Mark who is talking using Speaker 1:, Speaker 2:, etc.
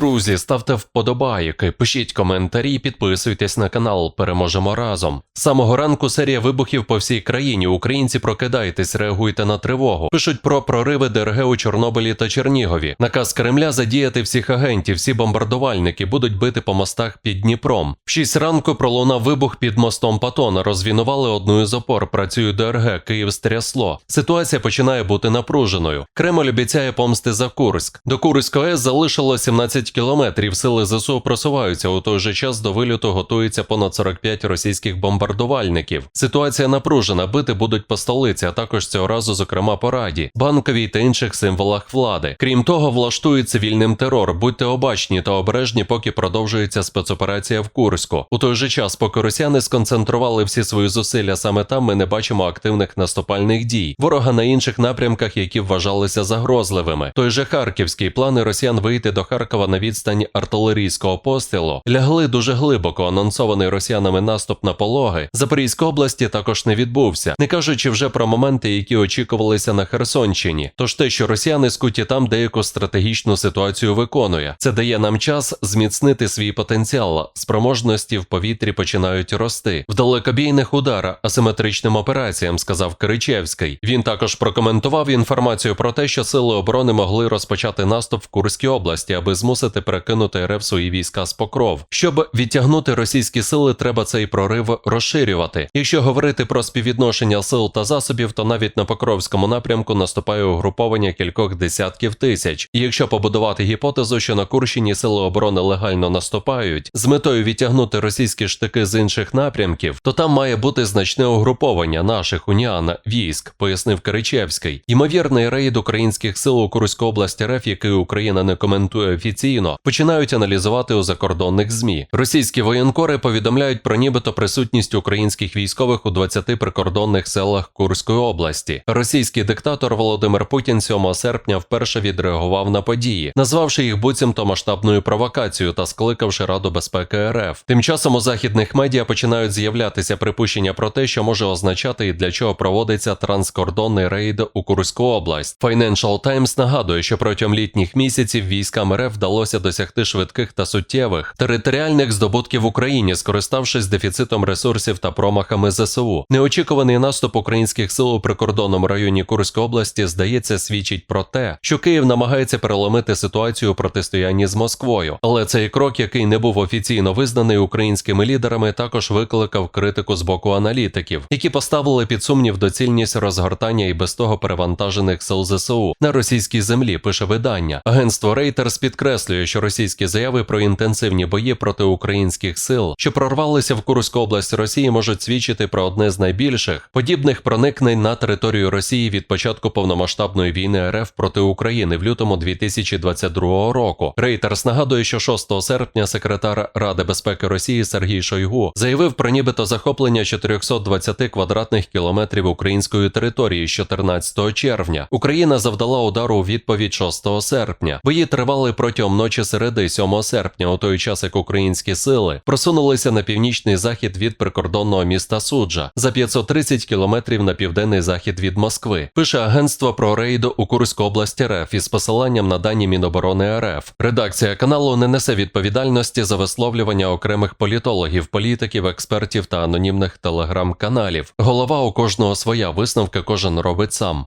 Speaker 1: Друзі, ставте вподобайки, пишіть коментарі, підписуйтесь на канал. Переможемо разом. З самого ранку серія вибухів по всій країні. Українці прокидайтесь, реагуйте на тривогу. Пишуть про прориви ДРГ у Чорнобилі та Чернігові. Наказ Кремля задіяти всіх агентів, всі бомбардувальники будуть бити по мостах під Дніпром. В 6 ранку пролунав вибух під мостом Патона. Розвінували одну із опор. Працює ДРГ, Київ стрясло. Ситуація починає бути напруженою. Кремль обіцяє помсти за Курськ. До Курської залишило 17 кілометрів. Сили ЗСУ просуваються. У той же час до вильоту готується понад 45 російських бомбардувальників. Ситуація напружена. Бити будуть по столиці, а також цього разу, зокрема, по раді, банковій та інших символах влади. Крім того, влаштують цивільним терор. Будьте обачні та обережні, поки продовжується спецоперація в Курську. У той же час, поки росіяни сконцентрували всі свої зусилля саме там, ми не бачимо активних наступальних дій. Ворога на інших напрямках, які вважалися загрозливими. Той же Харківський плани росіян вийти до Харкова на відстань артилерійського пострілу лягли дуже глибоко. Анонсований росіянами наступ на пологи Запорізької області також не відбувся, не кажучи вже про моменти, які очікувалися на Херсонщині. Тож те, що росіяни скуті там деяку стратегічну ситуацію виконує, це дає нам час зміцнити свій потенціал. Спроможності в повітрі починають рости в далекобійних ударах асиметричним операціям, сказав Киричевський. Він також прокоментував інформацію про те, що сили оборони могли розпочати наступ в Курській області, аби змусити перекинути РФ свої війська з покров. Щоб відтягнути російські сили, треба цей прорив розширювати. Якщо говорити про співвідношення сил та засобів, то навіть на Покровському напрямку наступає угруповання кількох десятків тисяч. І якщо побудувати гіпотезу, що на Курщині сили оборони легально наступають з метою відтягнути російські штики з інших напрямків, то там має бути значне угруповання наших уніан військ, пояснив Киричевський. Ймовірний рейд українських сил у Курську область РФ, який Україна не коментує офіційно, починають аналізувати у закордонних змі. Російські воєнкори повідомляють про нібито присутність українських військових у 20 прикордонних селах Курської області. Російський диктатор Володимир Путін 7 серпня вперше відреагував на події, назвавши їх буцімто масштабною провокацією та скликавши Раду безпеки РФ. Тим часом у західних медіа починають з'являтися припущення про те, що може означати і для чого проводиться транскордонний рейд у Курську область. Financial Times нагадує, що протягом літніх місяців військам РФ вдалося досягти швидких та суттєвих територіальних здобутків Україні, скориставшись дефіцитом ресурсів та промахами ЗСУ. Неочікуваний наступ українських сил у прикордонному районі Курської області здається свідчить про те, що Київ намагається переломити ситуацію у протистоянні з Москвою. Але цей крок, який не був офіційно визнаний українськими лідерами, також викликав критику з боку аналітиків, які поставили під сумнів доцільність розгортання і без того перевантажених сил ЗСУ на російській землі. Пише видання. Агентство Reuters підкреслює, що російські заяви про інтенсивні бої проти українських сил, що прорвалися в Курську область Росії, можуть свідчити про одне з найбільших подібних проникнень на територію Росії від початку повномасштабної війни РФ проти України в лютому 2022 року. Reuters нагадує, що 6 серпня секретар Ради безпеки Росії Сергій Шойгу заявив про нібито захоплення 420 квадратних кілометрів української території з 14 червня. Україна завдала удару у відповідь 6 серпня. Бої тривали протягом ночі середи 7 серпня, у той час як українські сили просунулися на північний захід від прикордонного міста Суджа за 530 кілометрів на південний захід від Москви. Пише агентство про рейду у Курську область РФ із посиланням на дані Міноборони РФ. Редакція каналу не несе відповідальності за висловлювання окремих політологів, політиків, експертів та анонімних телеграм-каналів. Голова у кожного своя висновка кожен робить сам.